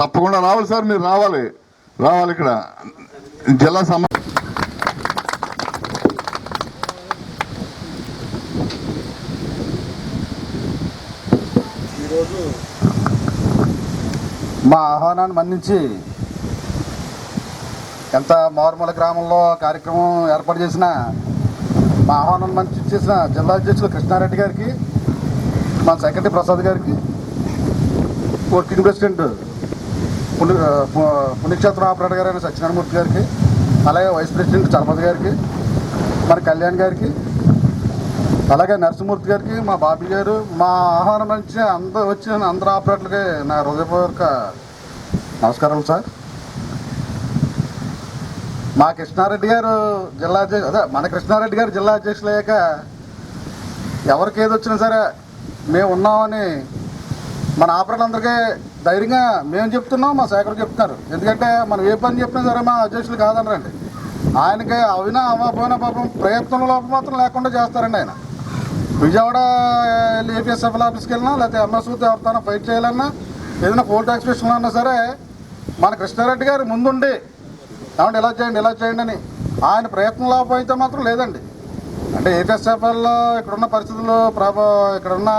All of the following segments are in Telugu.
తప్పకుండా రావాలి సార్ మీరు రావాలి. రావాలి ఇక్కడ. జిల్లా సమ మా ఆహ్వానాన్ని మన్నించి ఎంత మారుమూల గ్రామంలో కార్యక్రమం ఏర్పాటు చేసిన మా ఆహ్వానాన్ని మంచి చేసిన జిల్లా అధ్యక్షులు కృష్ణారెడ్డి గారికి మా సెక్రటరీ ప్రసాద్ గారికి వర్కింగ్ ప్రెసిడెంట్ పుణ్య పు- పుణ్యక్షేత్రం ఆపరేటర్ గారైన సత్యనారాయణమూర్తి గారికి అలాగే వైస్ ప్రెసిడెంట్ చలపతి గారికి మన కళ్యాణ్ గారికి అలాగే నరసింహమూర్తి గారికి మా బాబీ గారు మా ఆహ్వానం నుంచి అందరూ వచ్చిన అందరు ఆపరేటర్లకి నా హృదయపూర్వక నమస్కారం సార్. మా కృష్ణారెడ్డి గారు జిల్లా అధ్యక్ష అదే మన కృష్ణారెడ్డి గారు జిల్లా అధ్యక్షులు అయ్యాక ఎవరికి ఏది వచ్చినా సరే మేము ఉన్నామని మన ఆపరేటర్లందరికీ ధైర్యంగా మేము చెప్తున్నాం మా శాఖలు చెప్తున్నారు. ఎందుకంటే మనం ఏ పని చెప్పినా సరే మా అధ్యక్షులు కాదనరండి. ఆయనకి అవినా అవ్వకపోయినా పాపం ప్రయత్నం లోపం మాత్రం లేకుండా చేస్తారండి ఆయన. విజయవాడ వెళ్ళి ఏపీఎస్ఎఫ్ఎల్ ఆఫీస్కి వెళ్ళినా లేకపోతే ఎంఎస్ఓతో ఎవరితోనో ఫైట్ చేయాలన్నా ఏదైనా కోర్టు ఎక్స్ప్రెషన్ అన్నా సరే మన కృష్ణారెడ్డి గారు ముందుండి ఏమంటే ఇలా చేయండి ఇలా చేయండి అని ఆయన ప్రయత్నం లేకపోయితే అయితే మాత్రం లేదండి. అంటే ఏపీఎస్ఎఫ్ఎల్లో ఇక్కడున్న పరిస్థితులు ప్రభా ఇక్కడున్న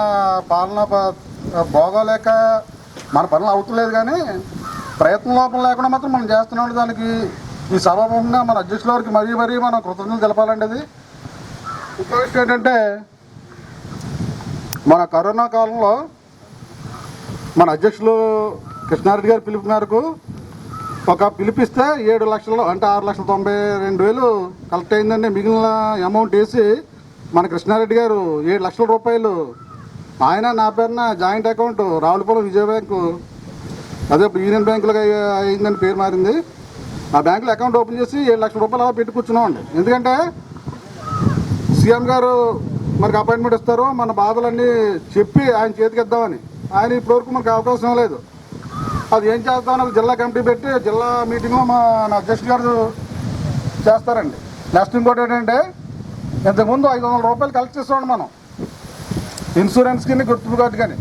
పాలన ప- బాగోలేక మన పనులు అవుతలేదు కానీ ప్రయత్నం లోపం లేకుండా మాత్రం మనం చేస్తున్నాం దానికి. ఈ సభాముఖంగా మన అధ్యక్షుల వారికి మరీ మరీ మనం కృతజ్ఞతలు తెలపాలండి అది ఇంకో విషయం ఏంటంటే మన కరోనా కాలంలో మన అధ్యక్షులు కృష్ణారెడ్డి గారి పిలుపు మేరకు ఒక పిలిపిస్తే ఏడు లక్షలు అంటే ఆరు లక్షల తొంభై రెండు వేలు కలెక్ట్ అయిందండి. మిగిలిన అమౌంట్ వేసి మన కృష్ణారెడ్డి గారు ఏడు లక్షల రూపాయలు ఆయన నా పేరున joint account Ravulapalem Vijaya bank అదే యూనియన్ బ్యాంకులుగా అయిందని పేరు మారింది. ఆ బ్యాంకులో అకౌంట్ ఓపెన్ చేసి ఏడు లక్షల రూపాయలు అలా పెట్టి కూర్చున్నామండి. ఎందుకంటే సీఎం గారు మనకు అపాయింట్మెంట్ ఇస్తారు మన బాధలన్నీ చెప్పి ఆయన చేతికి ఇద్దామని. ఆయన ఇప్పటివరకు మనకు అవకాశం లేదు. అది ఏం చేస్తామని జిల్లా కమిటీ పెట్టి జిల్లా మీటింగ్లో మా నా అధ్యక్షుడు గారు చేస్తారండి. నెక్స్ట్ ఇంకోటి ఏంటంటే ఇంతకుముందు ఐదు వందల రూపాయలు కలెక్ట్ చేస్తామండి మనం. ఇన్సూరెన్స్ కింద గుర్తింపు కార్డు కానీ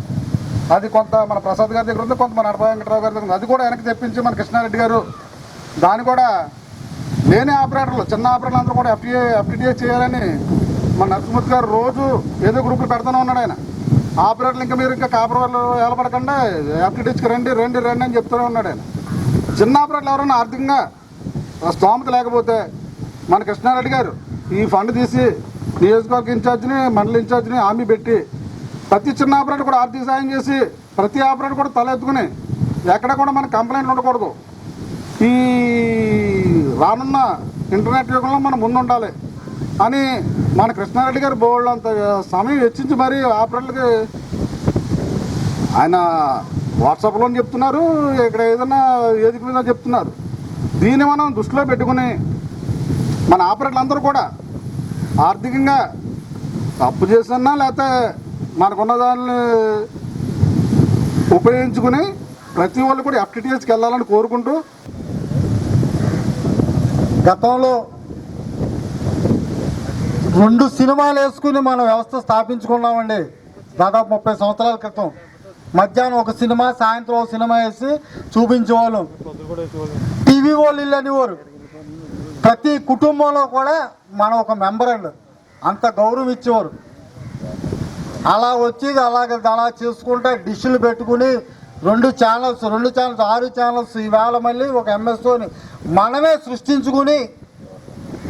అది కొంత మన ప్రసాద్ గారి దగ్గర ఉంది కొంత మన అడపా వెంకటరావు గారి దగ్గర ఉంది. అది కూడా వెనక్కి తెప్పించి మన కృష్ణారెడ్డి గారు దాన్ని కూడా లేని ఆపరేటర్లు చిన్న ఆపరేటర్లు అందరూ కూడా ఎఫ్టీఏ ఎఫ్టీడీఏ చేయాలని మన నరసింహూర్తి గారు రోజు ఏదో గ్రూపులు పెడతానే ఉన్నాడు ఆయన. ఆపరేటర్లు ఇంకా మీరు ఇంకా కాపరవాళ్ళు ఏలపడకుండా ఎఫ్టీటీహెచ్కి రండి రండి రండి అని చెప్తూనే ఉన్నాడు ఆయన. చిన్న ఆపరేటర్లు ఎవరైనా ఆర్థికంగా స్తోమత లేకపోతే మన కృష్ణారెడ్డి గారు ఈ ఫండ్ తీసి నియోజకవర్గ ఇన్ఛార్జిని మండల ఇన్ఛార్జిని హామీ పెట్టి ప్రతి చిన్న ఆపరేటర్ కూడా ఆర్థిక సాయం చేసి ప్రతి ఆపరేటర్ కూడా తలెత్తుకుని ఎక్కడ కూడా మన కంప్లైంట్లు ఉండకూడదు. ఈ రానున్న ఇంటర్నెట్ యుగంలో మనం ముందుండాలి. అని మన కృష్ణారెడ్డి గారు బోర్డు అంత సమయం వెచ్చించి మరి ఆపరేటర్లకి ఆయన వాట్సాప్లో చెప్తున్నారు ఇక్కడ ఏదైనా వేదిక మీద చెప్తున్నారు. దీన్ని మనం దృష్టిలో పెట్టుకుని మన ఆపరేటర్లు అందరూ కూడా ఆర్థికంగా అప్పు చేసినా లేకపోతే మనకున్న దాన్ని ఉపయోగించుకుని ప్రతి వాళ్ళు కూడా ఎఫ్టీటీఎస్కి వెళ్ళాలని కోరుకుంటూ గతంలో రెండు సినిమాలు వేసుకుని మన వ్యవస్థ స్థాపించుకున్నామండి. దాదాపు ముప్పై సంవత్సరాల క్రితం. మధ్యాహ్నం ఒక సినిమా సాయంత్రం ఒక సినిమా వేసి చూపించేవాళ్ళం. టీవీ వాళ్ళు ఇల్లు అనేవారు. ప్రతి కుటుంబంలో కూడా మనం ఒక మెంబర్ అండి. అంత గౌరవం ఇచ్చేవారు. అలా వచ్చి అలాగ అలా చేసుకుంటే డిష్లు పెట్టుకుని రెండు ఛానల్స్ రెండు ఛానల్స్ ఆరు ఛానల్స్ ఈవేళ మళ్ళీ ఒక ఎంఎస్ఓని మనమే సృష్టించుకుని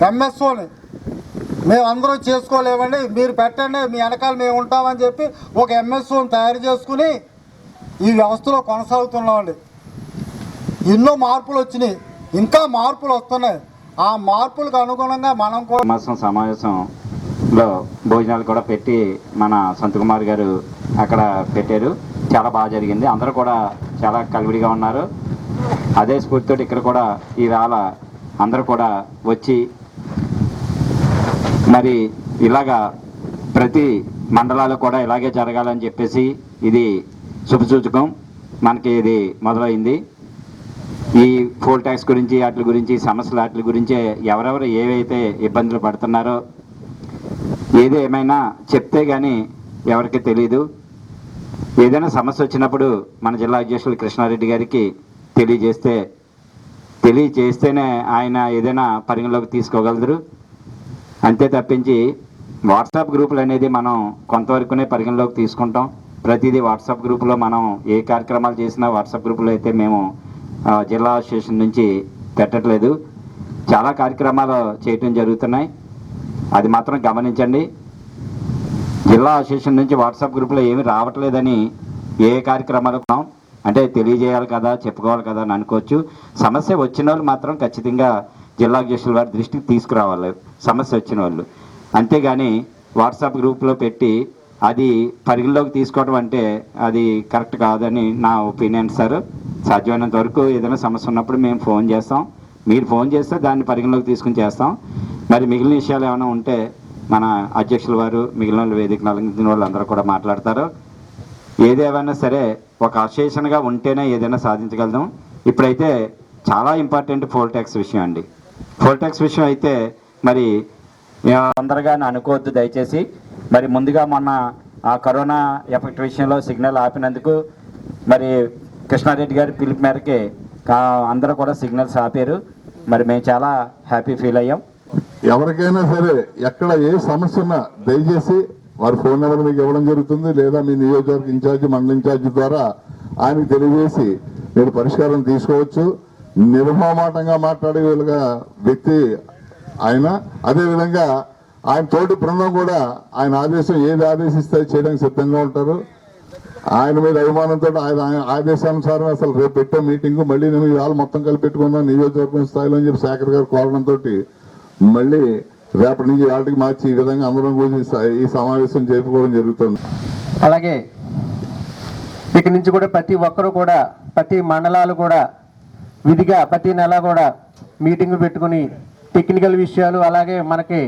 ఎంఎస్ఓని మేమందరం చేసుకోలేమండి. మీరు పెట్టండి మీ వెనకాల మేము ఉంటామని చెప్పి ఒక ఎంఎస్ఓని తయారు చేసుకుని ఈ వ్యవస్థలో కొనసాగుతున్నామండి. ఎన్నో మార్పులు వచ్చినాయి. ఇంకా మార్పులు వస్తున్నాయి. ఆ మార్పులకు అనుగుణంగా మనం కూడా సమావేశం లో భోజనాలు కూడా పెట్టి మన సంతకుమార్ గారు అక్కడ పెట్టారు. చాలా బాగా జరిగింది. అందరూ కూడా చాలా కలివిడిగా ఉన్నారు. అదే స్ఫూర్తితో ఇక్కడ కూడా ఈవేళ అందరూ కూడా వచ్చి మరి ఇలాగా ప్రతి మండలాలు కూడా ఇలాగే జరగాలని చెప్పేసి ఇది శుభసూచకం. మనకి ఇది మొదలైంది. ఈ పోల్ ట్యాక్స్ గురించి వాటి గురించి సమస్యలు వాటి గురించి ఎవరెవరు ఏవైతే ఇబ్బందులు పడుతున్నారో ఏది ఏమైనా చెప్తే కానీ ఎవరికి తెలియదు ఏదైనా సమస్య వచ్చినప్పుడు మన జిల్లా అధ్యక్షులు కృష్ణారెడ్డి గారికి తెలియజేస్తే తెలియజేస్తేనే ఆయన ఏదైనా పరిగణలోకి తీసుకోగలరు. అంతే తప్పించి వాట్సాప్ గ్రూపులు అనేది మనం కొంతవరకునే పరిగణలోకి తీసుకుంటాం. ప్రతిదీ వాట్సాప్ గ్రూపులో మనం ఏ కార్యక్రమాలు చేసినా వాట్సాప్ గ్రూపులో అయితే మేము జిల్లా అసోసియేషన్ నుంచి పెట్టట్లేదు. చాలా కార్యక్రమాలు చేయటం జరుగుతున్నాయి. అది మాత్రం గమనించండి. జిల్లా అసోసియేషన్ నుంచి వాట్సాప్ గ్రూప్లో ఏమీ రావట్లేదని ఏ కార్యక్రమాలు అంటే తెలియజేయాలి కదా చెప్పుకోవాలి కదా అని అనుకోవచ్చు. సమస్య వచ్చిన వాళ్ళు మాత్రం ఖచ్చితంగా జిల్లా అధ్యక్షుల వారి దృష్టికి తీసుకురావాలి. సమస్య వచ్చిన వాళ్ళు. అంతేగాని వాట్సాప్ గ్రూప్లో పెట్టి అది పరిగణలోకి తీసుకోవడం అంటే అది కరెక్ట్ కాదని నా ఒపీనియన్ సార్. సాధ్యమైనంత వరకు ఏదైనా సమస్య ఉన్నప్పుడు మేము ఫోన్ చేస్తాం. మీరు ఫోన్ చేస్తే దాన్ని పరిగణలోకి తీసుకుని చేస్తాం. మరి మిగిలిన విషయాలు ఏమైనా ఉంటే మన అధ్యక్షుల వారు మిగిలిన వాళ్ళు వేదిక నలంగిన వాళ్ళు అందరూ కూడా మాట్లాడతారు. ఏదేమైనా సరే ఒక అసోసియేషన్గా ఉంటేనే ఏదైనా సాధించగలుగుతాం. ఇప్పుడైతే చాలా ఇంపార్టెంట్ ఫోల్ ట్యాక్స్ విషయం అండి. ఫోల్ ట్యాక్స్ విషయం అయితే మరి తొందరగా అనుకోవద్దు దయచేసి. మరి ముందుగా మొన్న ఆ కరోనా ఎఫెక్ట్ విషయంలో సిగ్నల్ ఆపినందుకు మరి కృష్ణారెడ్డి గారి పిలుపు మేరకే అందరూ కూడా సిగ్నల్స్ ఆపారు. మరి మేము చాలా హ్యాపీ ఫీల్ అయ్యాం. ఎవరికైనా సరే ఎక్కడ ఏ సమస్య ఉన్నా దయచేసి వారి ఫోన్ నెంబర్ మీకు ఇవ్వడం జరుగుతుంది లేదా మీ నియోజకవర్గ ఇన్ఛార్జి మండల ఇన్ఛార్జి ద్వారా ఆయనకు తెలియజేసి మీరు పరిష్కారం తీసుకోవచ్చు. నిర్మమాటంగా మాట్లాడేలుగా వ్యక్తి ఆయన. అదేవిధంగా ఆయన తోటి బృందం కూడా ఆయన ఆదేశం ఏది ఆదేశిస్తే చేయడానికి సిద్ధంగా ఉంటారు. ఆయన మీద అభిమానంతో ఆయన ఆయన ఆదేశానుసారం అసలు రేపు పెట్టే మీటింగ్ మళ్ళీ నేను ఇవాళ మొత్తం కలిపి పెట్టుకున్నాను నియోజకవర్గం స్థాయిలో అని చెప్పి శేఖర్ గారు కోరడంతో మళ్ళీ రేపటి నుంచి వాళ్ళకి మార్చి ఈ విధంగా అందరం గురించి ఈ సమావేశం జరుపుకోవడం జరుగుతుంది. అలాగే ఇక నుంచి కూడా ప్రతి ఒక్కరూ కూడా ప్రతి మండలాలు కూడా విధిగా ప్రతి నెల కూడా మీటింగ్ పెట్టుకుని టెక్నికల్ విషయాలు అలాగే మనకి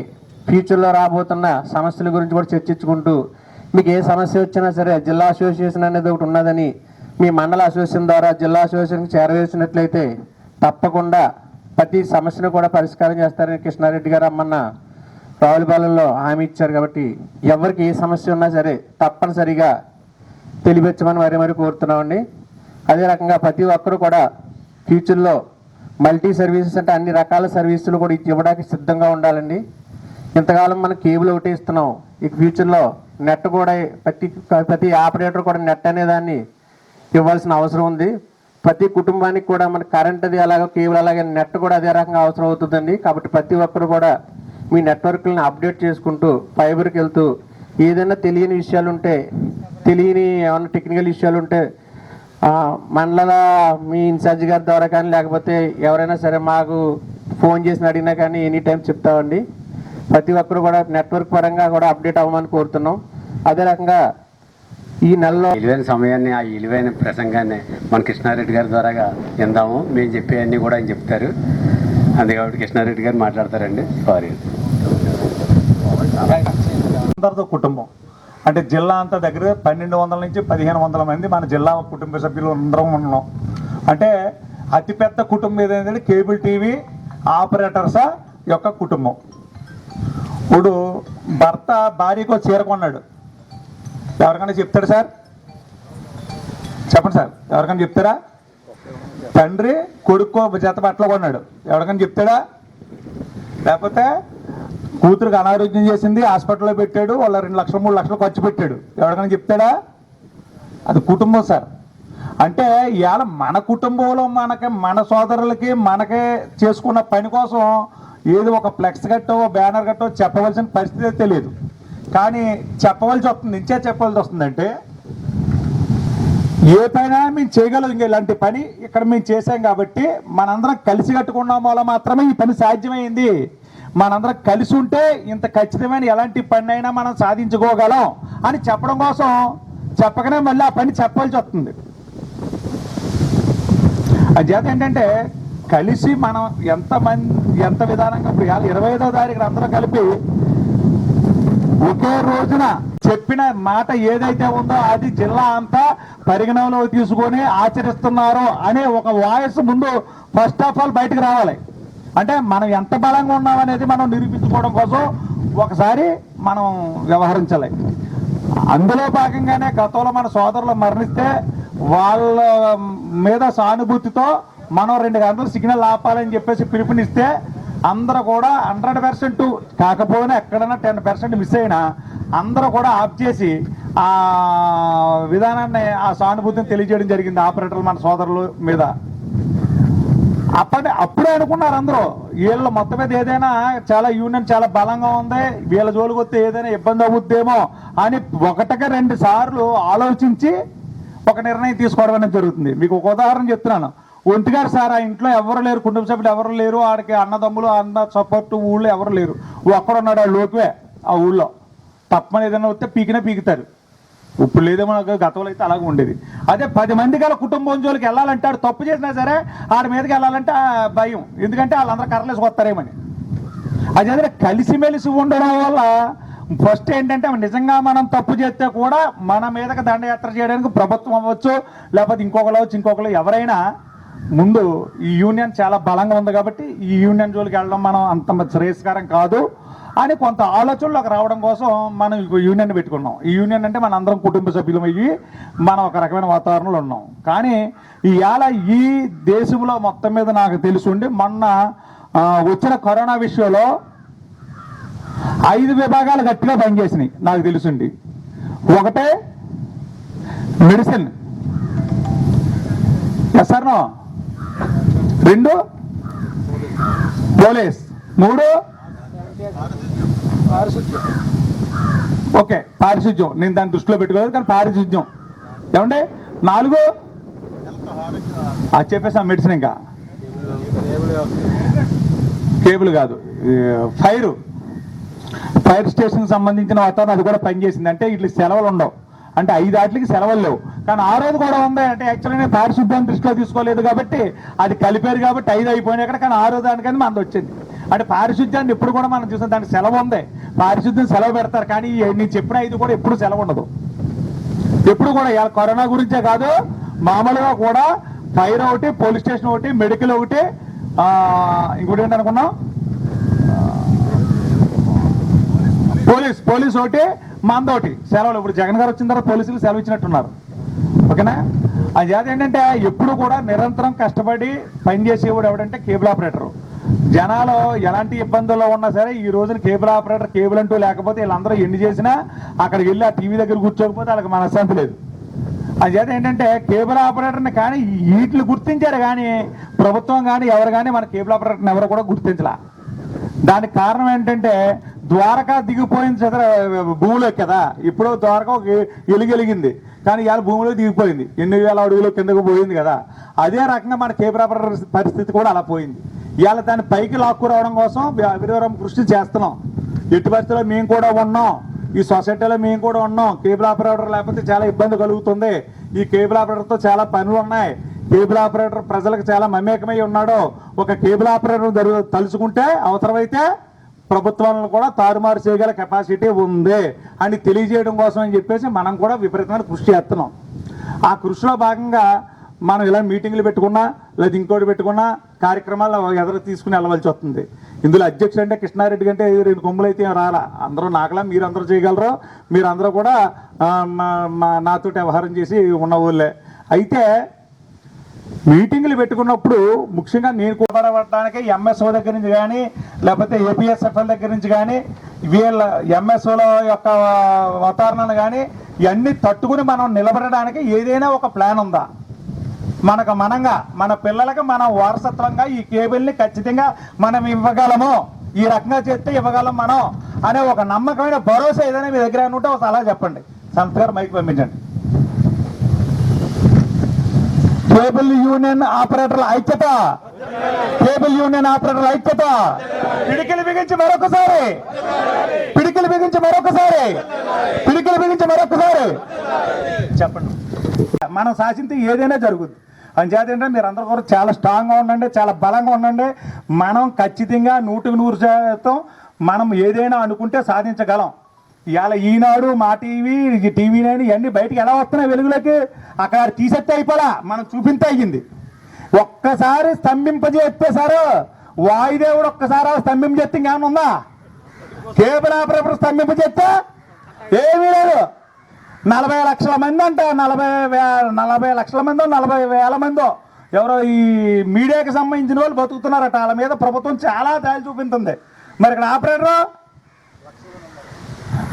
ఫ్యూచర్లో రాబోతున్న సమస్యల గురించి కూడా చర్చించుకుంటూ మీకు ఏ సమస్య వచ్చినా సరే జిల్లా అసోసియేషన్ అనేది ఒకటి ఉన్నదని మీ మండల అసోసియేషన్ ద్వారా జిల్లా అసోసియేషన్కి చేరవేసినట్లయితే తప్పకుండా ప్రతి సమస్యను కూడా పరిష్కారం చేస్తారని కృష్ణారెడ్డి గారు అమ్మన్న రావులపాలెంలో హామీ ఇచ్చారు కాబట్టి ఎవరికి ఏ సమస్య ఉన్నా సరే తప్పనిసరిగా తెలియపెచ్చమని మరీ మరీ కోరుతున్నామండి. అదే రకంగా ప్రతి ఒక్కరు కూడా ఫ్యూచర్లో మల్టీ సర్వీసెస్ అంటే అన్ని రకాల సర్వీసులు కూడా ఇవ్వడానికి సిద్ధంగా ఉండాలండి. ఇంతకాలం మనం కేబుల్ ఒకటి ఇస్తున్నాం. ఇక ఫ్యూచర్లో నెట్ కూడా ప్రతి ప్రతి ఆపరేటర్ కూడా నెట్ అనే దాన్ని ఇవ్వాల్సిన అవసరం ఉంది. ప్రతి కుటుంబానికి కూడా మన కరెంట్ అది అలాగే కేబుల్ అలాగే నెట్ కూడా అదే రకంగా అవసరం అవుతుందండి. కాబట్టి ప్రతి ఒక్కరు కూడా మీ నెట్వర్క్లను అప్డేట్ చేసుకుంటూ ఫైబర్కి వెళ్తూ ఏదైనా తెలియని విషయాలు ఉంటే తెలియని ఏమైనా టెక్నికల్ విషయాలు ఉంటే మండల మీ ఇన్ఛార్జ్ గారి ద్వారా కానీ లేకపోతే ఎవరైనా సరే మాకు ఫోన్ చేసి అడిగినా కానీ ఎనీ టైం చెప్తామండి. ప్రతి ఒక్కరు కూడా నెట్వర్క్ పరంగా కూడా అప్డేట్ అవ్వమని కోరుతున్నాం. అదే రకంగా ఈ నెలలో విలువైన సమయాన్ని ఆ విలువైన ప్రసంగాన్ని మన కృష్ణారెడ్డి గారి ద్వారాగా విందాము. మేము చెప్పేవన్నీ కూడా ఆయన చెప్తారు. అంతే కాబట్టి కృష్ణారెడ్డి గారు మాట్లాడతారండి. సారీ అందరితో కుటుంబం. అంటే జిల్లా అంతా దగ్గర పన్నెండు వందల నుంచి పదిహేను వందల మంది మన జిల్లా కుటుంబ సభ్యులు అందరం ఉన్నాం. అంటే అతిపెద్ద కుటుంబం ఏదైందంటే కేబుల్ టీవీ ఆపరేటర్స్ యొక్క కుటుంబం. ఇప్పుడు భర్త భార్యకు చీర కొన్నాడు. ఎవరికైనా చెప్తాడు సార్? చెప్పండి సార్. ఎవరికైనా చెప్తారా? తండ్రి కొడుకు జత బట్టలు కొన్నాడు ఎవరికైనా చెప్తాడా? లేకపోతే కూతురుకి అనారోగ్యం చేసింది హాస్పిటల్లో పెట్టాడు వాళ్ళ రెండు లక్షలు మూడు లక్షలు ఖర్చు పెట్టాడు. ఎవరికైనా చెప్తాడా? అది కుటుంబం సార్. అంటే ఇవాళ మన కుటుంబంలో మనకి మన సోదరులకి మనకే చేసుకున్న పని కోసం ఏది ఒక ఫ్లెక్స్ కట్టో బ్యానర్ కట్టో చెప్పవలసిన పరిస్థితి తెలియదు కానీ చెప్పవలసి వస్తుంది ఇంచే చెప్పవలసి వస్తుందంటే ఏ పైన మేము చేయగలం ఇంకా ఇలాంటి పని ఇక్కడ మేము చేసాం కాబట్టి మనందరం కలిసి కట్టుకున్నాం వల్ల మాత్రమే ఈ పని సాధ్యమైంది. మనందరం కలిసి ఉంటే ఇంత ఖచ్చితమైన ఎలాంటి పని అయినా మనం సాధించుకోగలం అని చెప్పడం కోసం చెప్పకనే మళ్ళీ ఆ పని చెప్పాల్సి వస్తుంది. అది ఏంటంటే కలిసి మనం ఎంత మంది ఎంత విధానంగా ఇప్పుడు ఇరవై ఐదో తారీఖున అందరూ కలిపి ఒకే రోజున చెప్పిన మాట ఏదైతే ఉందో అది జిల్లా అంతా పరిగణనలో తీసుకొని ఆచరిస్తున్నారు అనే ఒక వాయిస్ ముందు ఫస్ట్ ఆఫ్ ఆల్ బయటకు రావాలి. అంటే మనం ఎంత బలంగా ఉన్నామనేది మనం నిరూపించుకోవడం కోసం ఒకసారి మనం వ్యవహరించాలి. అందులో భాగంగానే గతంలో మన సోదరులు మరణిస్తే వాళ్ళ మీద సానుభూతితో మనం రెండు గంటలు సిగ్నల్ ఆపాలని చెప్పేసి పిలుపునిస్తే అందరూ కూడా హండ్రెడ్ పర్సెంట్ కాకపోయినా ఎక్కడైనా టెన్ పర్సెంట్ మిస్ అయినా అందరూ కూడా ఆఫ్ చేసి ఆ విధానాన్ని ఆ సానుభూతిని తెలియజేయడం జరిగింది ఆపరేటర్లు మన సోదరుల మీద. అప్పటి అప్పుడే అనుకున్నారు అందరూ వీళ్ళ మొత్తం మీద ఏదైనా చాలా యూనియన్ చాలా బలంగా ఉంది వీళ్ళ జోలికి వస్తే ఏదైనా ఇబ్బంది అవుద్దేమో అని ఒకటిగా రెండు సార్లు ఆలోచించి ఒక నిర్ణయం తీసుకోవడం అనేది జరుగుతుంది. మీకు ఒక ఉదాహరణ చెప్తున్నాను. ఒంటిగారు సార్ ఆ ఇంట్లో ఎవరు లేరు కుటుంబ సభ్యులు ఎవరు లేరు ఆడికి అన్నదమ్ములు అన్న సపోర్ట్ ఊళ్ళో ఎవరు లేరు. ఒక్కడున్నాడు ఆ లోకువే ఆ ఊళ్ళో. తప్పని ఏదైనా వస్తే పీకినా పీకుతారు ఇప్పుడు లేదేమో నాకు గతంలో అయితే అలాగే ఉండేది. అదే పది మంది గల కుటుంబం జోలికి వెళ్ళాలంటే ఆడు తప్పు చేసినా సరే ఆడి మీదకి వెళ్ళాలంటే ఆ భయం. ఎందుకంటే వాళ్ళందరూ కర్రలేసి వస్తారేమని అది అదే కలిసిమెలిసి ఉండడం వల్ల ఫస్ట్ ఏంటంటే నిజంగా మనం తప్పు చేస్తే కూడా మన మీదకి దండయాత్ర చేయడానికి ప్రభుత్వం అవ్వచ్చు లేకపోతే ఇంకొకరు అవ్వచ్చు ఇంకొకరు ఎవరైనా ముందు ఈ యూనియన్ చాలా బలంగా ఉంది కాబట్టి ఈ యూనియన్ జోలికి వెళ్ళడం మనం అంత శ్రేయస్కరం కాదు అని కొంత ఆలోచనలోకి రావడం కోసం మనం యూనియన్ పెట్టుకున్నాం. ఈ యూనియన్ అంటే మన అందరం కుటుంబ సభ్యులం అయ్యి మనం ఒక రకమైన వాతావరణంలో ఉన్నాం. కానీ ఇవాళ ఈ దేశంలో మొత్తం మీద నాకు తెలుసుండి మొన్న వచ్చిన కరోనా విషయంలో ఐదు విభాగాలు గట్టిగా పనిచేసినాయి నాకు తెలుసుండి ఒకటే మెడిసిన్. ఎస్ సార్నో రెండు? పోలీస్. మూడు? ఓకే పారిశుద్ధ్యం నేను దాన్ని దృష్టిలో పెట్టుకోలేదు కానీ పారిశుద్ధ్యం ఏమండి? నాలుగు? అది చెప్పేసాం మెడిసిన్ ఇంకా. కేబుల్ కాదు. ఫైర్. ఫైర్ స్టేషన్కి సంబంధించిన వాతావరణం అది కూడా పనిచేసింది. అంటే ఇట్లా సెలవులు ఉండవు. అంటే ఐదు ఆటలకి సెలవులు లేవు. కానీ ఆ రోజు కూడా ఉంది అంటే యాక్చువల్గా పారిశుద్ధ్యం దృష్టిలో తీసుకోలేదు కాబట్టి అది కలిపారు కాబట్టి ఐదు అయిపోయినాయి అక్కడ కానీ ఆ రోజు దానికని మనది వచ్చింది. అంటే పారిశుద్ధ్యాన్ని ఎప్పుడు కూడా మనం చూసాం దానికి సెలవు ఉంది. పారిశుద్ధ్యం సెలవు పెడతారు కానీ నేను చెప్పిన ఐదు కూడా ఎప్పుడు సెలవు ఉండదు. ఎప్పుడు కూడా కరోనా గురించే కాదు మామూలుగా కూడా ఫైర్ ఒకటి పోలీస్ స్టేషన్ ఒకటి మెడికల్ ఒకటి ఇంకోటి ఏంటి అనుకున్నాం? పోలీస్ పోలీస్ ఒకటి మందోటి. సెలవులు. ఇప్పుడు జగన్ గారు వచ్చిన తర్వాత పోలీసులు సెలవు ఇచ్చినట్టున్నారు. ఓకేనా? అది చేత ఏంటంటే ఎప్పుడు కూడా నిరంతరం కష్టపడి పనిచేసేవాడు ఎవడంటే కేబుల్ ఆపరేటర్. జనాలు ఎలాంటి ఇబ్బందుల్లో ఉన్నా సరే ఈ రోజున కేబుల్ ఆపరేటర్ కేబుల్ అంటూ లేకపోతే వీళ్ళందరూ ఎన్ని చేసినా అక్కడికి వెళ్ళి ఆ టీవీ దగ్గర కూర్చోకపోతే వాళ్ళకి మనశ్శాంతి లేదు. అది చేత ఏంటంటే కేబుల్ ఆపరేటర్ని కానీ వీటిని గుర్తించారు కానీ ప్రభుత్వం కానీ ఎవరు కానీ మన కేబుల్ ఆపరేటర్ని ఎవరు కూడా గుర్తించలా. దానికి కారణం ఏంటంటే ద్వారకా దిగిపోయింది చదర భూమిలోకి కదా? ఇప్పుడు ద్వారకా ఒక ఎలుగెలిగింది కానీ ఇవాళ భూమిలో దిగిపోయింది. ఎన్ని వేల అడుగులో కిందకు పోయింది కదా? అదే రకంగా మన కేబుల్ ఆపరేటర్ పరిస్థితి కూడా అలా పోయింది. ఇవాళ దాన్ని పైకి లాక్కురావడం కోసం విరవరం కృషి చేస్తున్నాం. ఎట్టి పరిస్థితుల్లో మేము కూడా ఉన్నాం. ఈ సొసైటీలో మేము కూడా ఉన్నాం. కేబుల్ ఆపరేటర్ లేకపోతే చాలా ఇబ్బంది కలుగుతుంది. ఈ కేబుల్ ఆపరేటర్తో చాలా పనులు ఉన్నాయి. కేబుల్ ఆపరేటర్ ప్రజలకు చాలా మమేకమై ఉన్నాడు. ఒక కేబుల్ ఆపరేటర్ తలుచుకుంటే అవసరమైతే ప్రభుత్వాలను కూడా తారుమారు చేయగల కెపాసిటీ ఉంది అని తెలియజేయడం కోసం అని చెప్పేసి మనం కూడా విపరీతమైన కృషి చేస్తున్నాం. ఆ కృషిలో భాగంగా మనం ఇలా మీటింగ్లు పెట్టుకున్నా లేదా ఇంకోటి పెట్టుకున్నా కార్యక్రమాలు ఎదురు తీసుకుని వెళ్ళవలసి వస్తుంది. ఇందులో అధ్యక్షుడు అంటే కృష్ణారెడ్డి కంటే రెండు కొమ్ములు అయితే రాలా. అందరూ నాకలా మీరు అందరూ చేయగలరు. మీరు అందరూ కూడా నాతో మా- మా నాతోటి వ్యవహారం చేసి ఉన్న ఊళ్ళే. అయితే మీటింగ్లు పెట్టుకున్నప్పుడు ముఖ్యంగా నేను కూడబడడానికి ఎంఎస్ఓ దగ్గర నుంచి కానీ లేకపోతే ఏపీఎస్ఎఫ్ఎల్ దగ్గర నుంచి కానీ వీళ్ళ ఎంఎస్ఓల యొక్క వాతావరణాన్ని కానీ ఇవన్నీ తట్టుకుని మనం నిలబడడానికి ఏదైనా ఒక ప్లాన్ ఉందా? మనకు మనంగా మన పిల్లలకి మనం వారసత్వంగా ఈ కేబుల్ని ఖచ్చితంగా మనం ఇవ్వగలము? ఈ రకంగా చేస్తే ఇవ్వగలం మనం? అనే ఒక నమ్మకమైన భరోసా ఏదైనా మీ దగ్గర ఉంటే ఒక సలహా చెప్పండి. సంత్ గారు మైక్ పంపించండి. కేబుల్ యూనియన్ ఆపరేటర్ల ఐక్యత. కేబుల్ యూనియన్ ఆపరేటర్ల ఐక్యత. పిడికిలు బిగించి మరొకసారి. పిడికిలు బిగించి మరొకసారి. పిడికిలు బిగించి మరొకసారి. చెప్పండి. మనం శాసింతే ఏదైనా జరుగుద్ది. అంచేత ఏంటంటే మీరు అందరూ కూడా చాలా స్ట్రాంగ్గా ఉండండి చాలా బలంగా ఉండండి. మనం ఖచ్చితంగా నూటికి నూరు శాతం మనం ఏదైనా అనుకుంటే సాధించగలం. ఇవాళ ఈనాడు మా టీవీ టీవీ నైన్ ఇవన్నీ బయటికి ఎలా వస్తున్నాయి వెలుగులోకి? అక్కడ తీసేస్తే అయిపోలా. మనం చూపింతే అయ్యింది. ఒక్కసారి స్తంభింపజేస్తే సార్ వాయుదేవుడు ఒక్కసారి స్తంభింపజెత్తే స్తంభింపజేస్తే ఇంకేమన్నా ఉందా? కేబుల్ ఆపరేటర్ స్తంభింపజేస్తే ఏమీ లేదు. నలభై లక్షల మంది అంట నలభై నలభై లక్షల మందో నలభై వేల మందో ఎవరో ఈ మీడియాకి సంబంధించిన వాళ్ళు బతుకుతున్నారట. వాళ్ళ మీద ప్రభుత్వం చాలా దారి చూపించింది. మరి ఇక్కడ ఆపరేటరు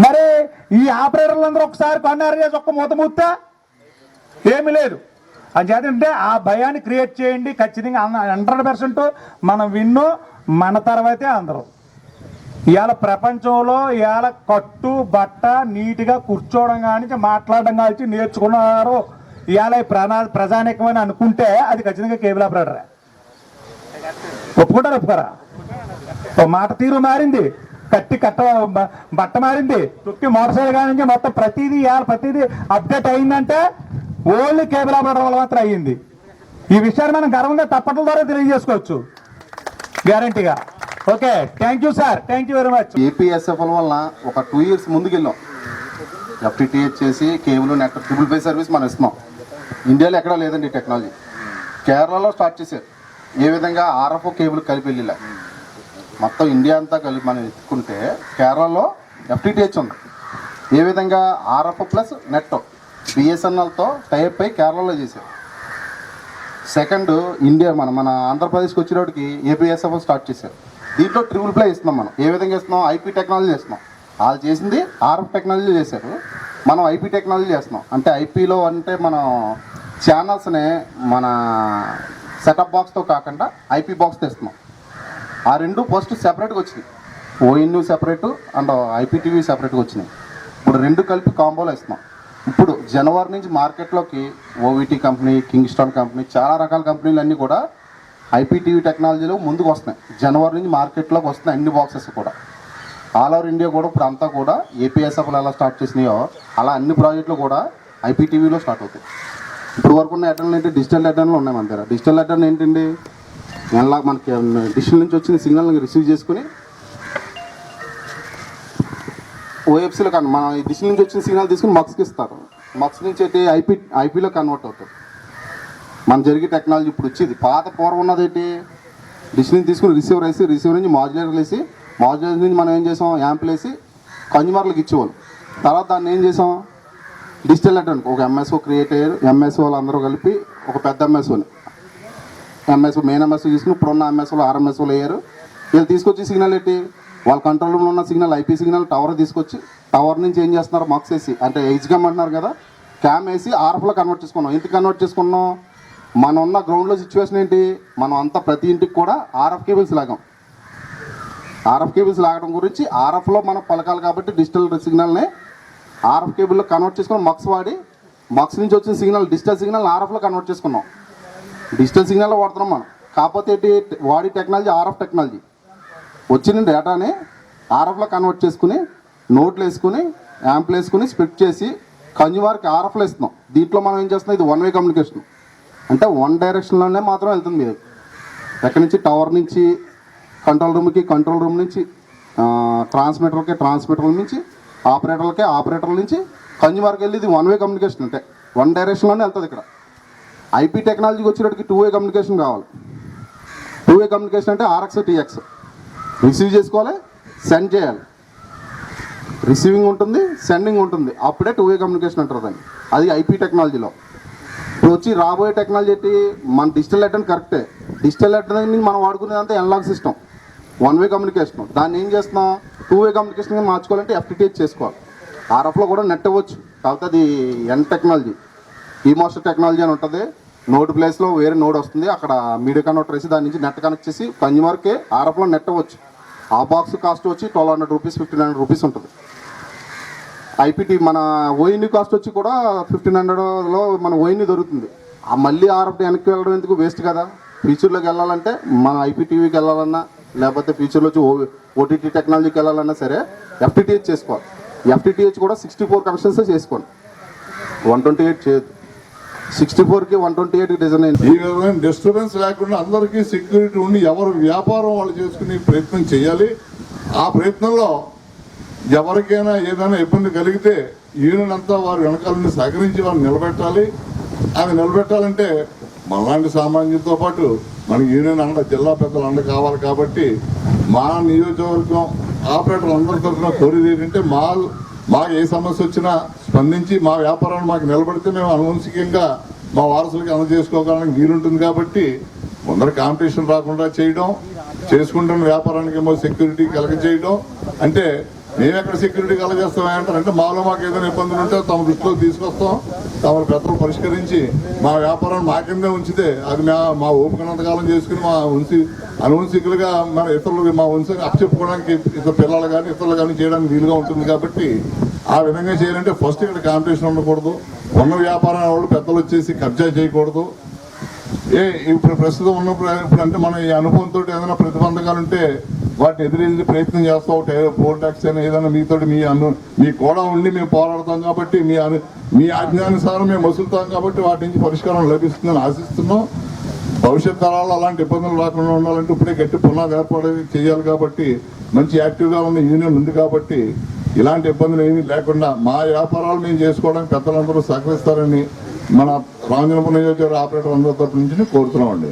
మరి ఈ ఆపరేటర్లు అందరూ ఒకసారి కొన్నారు చేసి ఒక్క మూత మూత ఏమీ లేదు. చేతంటే ఆ భయాన్ని క్రియేట్ చేయండి ఖచ్చితంగా హండ్రెడ్ పర్సెంట్ మనం విన్ను మన తర్వాతే అందరూ. ఇవాళ ప్రపంచంలో ఇవాళ కట్టు బట్ట నీట్గా కూర్చోవడం కానీ మాట్లాడడం కానీ నేర్చుకున్నారు. ఇవాళ ఈ ప్రజా ప్రజానికమని అనుకుంటే అది ఖచ్చితంగా కేబుల్ ఆపరేటరే. ఒప్పుకుంటారు ఒప్పుకోరా? ఓ మాట తీరు మారింది. కట్టి కట్ట బట్ట మారింది. తొక్కి మోటార్ సైకిల్ మొత్తం ప్రతిదీ ఇవాళ ప్రతిదీ అప్డేట్ అయిందంటే ఓన్లీ కేబుల్ ఆపరేటర్ వల్ల మాత్రం అయ్యింది. ఈ విషయాన్ని మనం గర్వంగా తప్పట్ల ద్వారా తెలియజేసుకోవచ్చు. గ్యారంటీగా. Okay thank you sir. Thank you very much. APSFL వల్ల ఒక టూ ఇయర్స్ ముందుకెళ్ళాం. ఎఫ్టీటీహెచ్ చేసి cable net triple play service మనం ఇస్తున్నాం. ఇండియాలో ఎక్కడా లేదండి టెక్నాలజీ. కేరళలో స్టార్ట్ చేశారు. ఏ విధంగా ఆర్ఎఫ్ కేబుల్ కలిపి వెళ్ళిలా. మొత్తం ఇండియా అంతా కలిపి మనం ఎత్తుకుంటే కేరళలో ఎఫ్టీటీహెచ్ ఉంది. ఏ విధంగా ఆర్ఎఫ్ ప్లస్ నెట్ బిఎస్ఎన్ఎల్తో టైప్ అయి కేరళలో చేశారు. సెకండ్ ఇండియా మన మన ఆంధ్రప్రదేశ్కి వచ్చేటప్పటికి ఏపీఎస్ఎఫ్ స్టార్ట్ చేశారు. దీంట్లో ట్రిపుల్ ప్లే ఇస్తున్నాం మనం. ఏ విధంగా ఇస్తున్నాం? ఐపీ టెక్నాలజీ ఇస్తున్నాం వాళ్ళు చేసింది ఆర్ఎఫ్ టెక్నాలజీ చేశారు. మనం ఐపీ టెక్నాలజీ చేస్తున్నాం. అంటే ఐపీలో అంటే మనం ఛానల్స్ని మన సెటప్ బాక్స్తో కాకుండా ఐపీ బాక్స్ ఇస్తున్నాం ఆ రెండు ఫస్ట్ సెపరేట్గా వచ్చినాయి. ఓఎన్యూ సెపరేట్ అండ్ ఐపీటీవీ సెపరేట్గా వచ్చినాయి. ఇప్పుడు రెండు కలిపి కాంబోలో ఇస్తున్నాం ఇప్పుడు జనవరి నుంచి మార్కెట్లోకి ఓవిటీ కంపెనీ కింగ్స్టాన్ కంపెనీ చాలా రకాల కంపెనీలు అన్నీ కూడా ఐపీటీవీ టెక్నాలజీలో ముందుకు వస్తున్నాయి. జనవరి నుంచి మార్కెట్లోకి వస్తున్నాయి అన్ని బాక్సెస్ కూడా. ఆల్ ఓవర్ ఇండియా కూడా ఇప్పుడు అంతా కూడా ఏపీఎస్ఎఫ్లు ఎలా స్టార్ట్ చేసినాయో అలా అన్ని ప్రాజెక్టులు కూడా ఐపీటీవీలో స్టార్ట్ అవుతాయి. ఇప్పుడు వరకు ఉన్న అటెండ్ ఏంటి? డిజిటల్ అటెండ్లు ఉన్నాయి మన దగ్గర. డిజిటల్ అటెండ్ ఏంటండి? ఎలా మనకి డిజిటల్ నుంచి వచ్చిన సిగ్నల్ రిసీవ్ చేసుకుని ఓఎఫ్సీలో కన్ మన ఈ డిష్ నుంచి వచ్చిన సిగ్నల్ తీసుకుని మక్స్కి ఇస్తారు. మక్స్ నుంచి అయితే ఐపీ ఐపీలో కన్వర్ట్ అవుతుంది. మన జరిగే టెక్నాలజీ ఇప్పుడు వచ్చేది. పాత పూర్వం ఉన్నది ఏంటి డిష్ నుంచి తీసుకుని రిసీవర్ వేసి రిసీవర్ నుంచి మాడ్యులేటర్ వేసి మాడ్యులేటర్ నుంచి మనం ఏం చేసాం? యాంపుల్ వేసి కన్జ్యూమర్లకు ఇచ్చేవాళ్ళు. తర్వాత దాన్ని ఏం చేసాం? డిజిటల్ అటెండ్ ఒక ఎంఎస్ఓ క్రియేట్ అయ్యారు ఎంఎస్ఓ వాళ్ళందరూ కలిపి ఒక పెద్ద ఎంఎస్ఓని ఎంఎస్ మెయిన్ ఎంఎస్ తీసుకుని ఇప్పుడున్న ఎంఎస్ఓలు ఆర్ఎంఎస్ఓలు అయ్యారు వీళ్ళు తీసుకొచ్చి సిగ్నల్ ఏంటి? వాళ్ళ కంట్రోల్ రూమ్లో ఉన్న సిగ్నల్ ఐపీ సిగ్నల్ టవర్ తీసుకొచ్చి టవర్ నుంచి ఏం చేస్తున్నారు? మాక్స్ వేసి అంటే హెచ్గమ్ అంటున్నారు కదా క్యామ్ వేసి ఆర్ఎఫ్లో కన్వర్ట్ చేసుకున్నాం. ఎందుకు కన్వర్ట్ చేసుకున్నాం? మనం ఉన్న గ్రౌండ్లో సిచ్యువేషన్ ఏంటి? మనం అంతా ప్రతి ఇంటికి కూడా ఆర్ఎఫ్ కేబుల్స్ లాగాం. ఆర్ఎఫ్ కేబుల్స్ లాగడం గురించి ఆర్ఎఫ్లో మనం పలకాలి కాబట్టి డిజిటల్ సిగ్నల్ని ఆర్ఎఫ్ కేబుల్లో కన్వర్ట్ చేసుకుని మక్స్ వాడి మక్స్ నుంచి వచ్చిన సిగ్నల్ డిజిటల్ సిగ్నల్ ఆర్ఎఫ్లో కన్వర్ట్ చేసుకున్నాం. డిజిటల్ సిగ్నల్ వాడుతున్నాం మనం. కాకపోతే వాడి టెక్నాలజీ ఆర్ఎఫ్ టెక్నాలజీ. వచ్చిన డేటాని ఆర్ఎఫ్లో కన్వర్ట్ చేసుకుని నోట్లు వేసుకుని యాంప్లు వేసుకుని స్ప్లిట్ చేసి కన్జ్యూమర్కి ఆర్ఎఫ్లో ఇస్తున్నాం దీంట్లో మనం ఏం చేస్తున్నాం ఇది వన్ వే కమ్యూనికేషన్. అంటే వన్ డైరెక్షన్లోనే మాత్రం వెళ్తుంది మీరు. ఎక్కడి నుంచి? టవర్ నుంచి కంట్రోల్ రూమ్కి కంట్రోల్ రూమ్ నుంచి ట్రాన్స్మిటర్లకి ట్రాన్స్మిటర్ల నుంచి ఆపరేటర్లకి ఆపరేటర్ల నుంచి కన్జ్యూమర్కి వెళ్ళి ఇది వన్ వే కమ్యూనికేషన్ అంటే. వన్ డైరెక్షన్లోనే వెళ్తుంది ఇక్కడ. ఐపీ టెక్నాలజీకి వచ్చేటప్పటికి టూ వే కమ్యూనికేషన్ కావాలి టూ వే కమ్యూనికేషన్ అంటే ఆర్ఎక్స్ టీఎక్స్ రిసీవ్ చేసుకోవాలి సెండ్ చేయాలి. రిసీవింగ్ ఉంటుంది సెండింగ్ ఉంటుంది. అప్పుడే టూ వే కమ్యూనికేషన్ అంటారు దాన్ని. అది ఐపీ టెక్నాలజీలో. ఇప్పుడు వచ్చి రాబోయే టెక్నాలజీ ఏంటి? మన డిజిటల్ లెటర్ కరెక్టే డిజిటల్ లెటర్ మనం వాడుకునేదంతా analogue system one way communication దాన్ని ఏం చేస్తున్నాం? టూ వే కమ్యూనికేషన్ మార్చుకోవాలంటే ఎఫ్టీటీహెచ్ చేసుకోవాలి. ఆర్ఎఫ్లో కూడా నెట్ అవ్వచ్చు. కాకపోతే అది ఎన్ టెక్నాలజీ. ఈ మాస్టర్ టెక్నాలజీ అని ఉంటుంది. నోడ్ ప్లేస్లో వేరే నోడ్ వస్తుంది. అక్కడ మీడియా కన్వర్టర్ వేసి దాని నుంచి నెట్ కనెక్ట్ చేసి కన్జ్యూమర్కి ఆర్ఎఫ్లో నెట్ అవ్వచ్చు ఆ బాక్స్ కాస్ట్ వచ్చి twelve hundred rupees fifteen hundred rupees ఉంటుంది. ఐపీటీ మన ఓయిని కాస్ట్ వచ్చి కూడా ఫిఫ్టీన్ హండ్రెడ్లో మన ఓయిని దొరుకుతుంది. ఆ మళ్ళీ ఆర్ఎఫ్ వెనక్కి వెళ్ళడం ఎందుకు వేస్ట్ కదా? ఫ్యూచర్లోకి వెళ్ళాలంటే మన ఐపీటీవీకి వెళ్ళాలన్నా లేకపోతే ఫ్యూచర్లో వచ్చి ఓ ఓటీటీ టెక్నాలజీకి వెళ్ళాలన్నా సరే ఎఫ్టీటీహెచ్ చేసుకోవాలి. ఎఫ్టీటీహెచ్ కూడా సిక్స్టీ ఫోర్ కనెక్షన్స్ చేసుకోండి వన్ ట్వంటీ ఎయిట్ చేయొద్దు. సిక్స్టీ ఫోర్కి వన్ ట్వంటీ ఎయిట్ డిజైన్ అయింది ఈ విధమైన డిస్టర్బెన్స్ లేకుండా అందరికీ సెక్యూరిటీ ఉండి ఎవరు వ్యాపారం వాళ్ళు చేసుకునే ప్రయత్నం చేయాలి. ఆ ప్రయత్నంలో ఎవరికైనా ఏదైనా ఇబ్బంది కలిగితే యూనియన్ అంతా వారి వెనకాలని సహకరించి వారిని నిలబెట్టాలి. అది నిలబెట్టాలంటే మనలాంటి సామాన్యులతో పాటు మన యూనియన్ అండ జిల్లా పెద్దలు అండ కావాలి కాబట్టి మా నియోజకవర్గం ఆపరేటర్లు అందరి తరఫున కోరేది ఏంటంటే మా మాకు ఏ సమస్య వచ్చినా స్పందించి మా వ్యాపారాన్ని మాకు నిలబడితే మేము అనువంశికంగా మా వారసులకి అందజేసుకోవడానికి వీలుంటుంది కాబట్టి ముందర కాంపిటీషన్ రాకుండా చేయడం చేసుకుంటున్న వ్యాపారానికి ఏమో సెక్యూరిటీ కలగ చేయడం అంటే మేము ఎక్కడ సెక్యూరిటీ కలగేస్తామని అంటారంటే మాలో మాకు ఏదైనా ఇబ్బందులు ఉంటే తమ దృష్టిలో తీసుకొస్తాం. తమ పెద్దలు పరిష్కరించి మా వ్యాపారాన్ని మా కిందే ఉంచితే అది మా మా ఓపికనంతకాలం చేసుకుని మా ఉంచి అనువంశికులుగా మన ఇతరులు మా వంశాన్ని అప్పచెప్పుకోవడానికి ఇతర పిల్లలు కానీ ఇతరులు కానీ చేయడానికి వీలుగా ఉంటుంది కాబట్టి ఆ విధంగా చేయాలంటే ఫస్ట్ ఇక్కడ కాంపిటీషన్ ఉండకూడదు. ఉన్న వ్యాపారం వాళ్ళు పెద్దలు వచ్చేసి కబ్జా చేయకూడదు. ఏ ఇప్పుడు ప్రస్తుతం ఉన్న ఇప్పుడు అంటే మన ఈ అనుభవంతో ఏదైనా ప్రతిబంధకాలు ఉంటే వాటిని ఎదిరించి ప్రయత్నం చేస్తాం పోల్ ట్యాక్స్ అయినా ఏదైనా మీతో మీ అను మీ కూడా ఉండి మేము పోరాడతాం కాబట్టి మీ అను మీ ఆజ్ఞానుసారం మేము వసులుతాం కాబట్టి వాటి నుంచి పరిష్కారం లభిస్తుందని ఆశిస్తున్నాం. భవిష్యత్ తరాలు అలాంటి ఇబ్బందులు రాకుండా ఉండాలంటే ఇప్పుడే గట్టి పునాది ఏర్పాటు చేయాలి కాబట్టి మంచి యాక్టివ్గా ఉన్న యూనియన్ ఉంది కాబట్టి ఇలాంటి ఇబ్బందులు ఏమీ లేకుండా మా వ్యాపారాలు మేము చేసుకోవడానికి పెద్దలందరూ సహకరిస్తారని మన రామజనపురం నియోజకవర్గ ఆపరేటర్ అందరి తరపు నుంచి కోరుతున్నామండి.